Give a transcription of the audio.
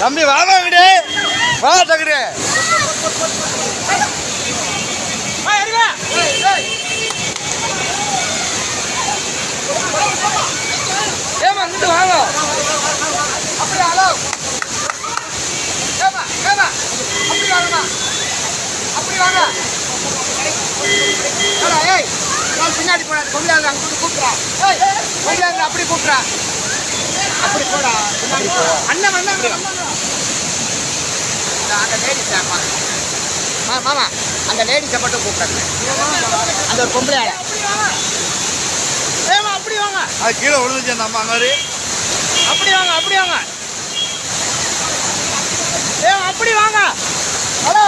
தம்பி வா வாங்கடி வா தகுடு ஏமா வாங்க. அப்படி ஹலோ ஏமா ஏமா அப்படி வாங்கம்மா. அப்படி வாங்க. ஏய் நான் பின்னாடி போடாது கொண்டாங்க அங்க கூட்டு கூப்பிட்றா. ஏய் கொண்டாங்க அப்படி கூப்பிட்றா. அப்படி போடா. அண்ணன் அண்ணன் அந்த லேடிஸ் மா மாமா அந்த லேடிஸை மட்டும் கூப்பிட்றேன். அந்த ஒரு பொம்பளை ஏமா அப்படி வாங்க. அது கீழே விழுந்துச்சு அந்த அம்மா மாதிரி. அப்படி வாங்க அப்படி வாங்க. ஏ அப்படி வாங்க. ஹலோ.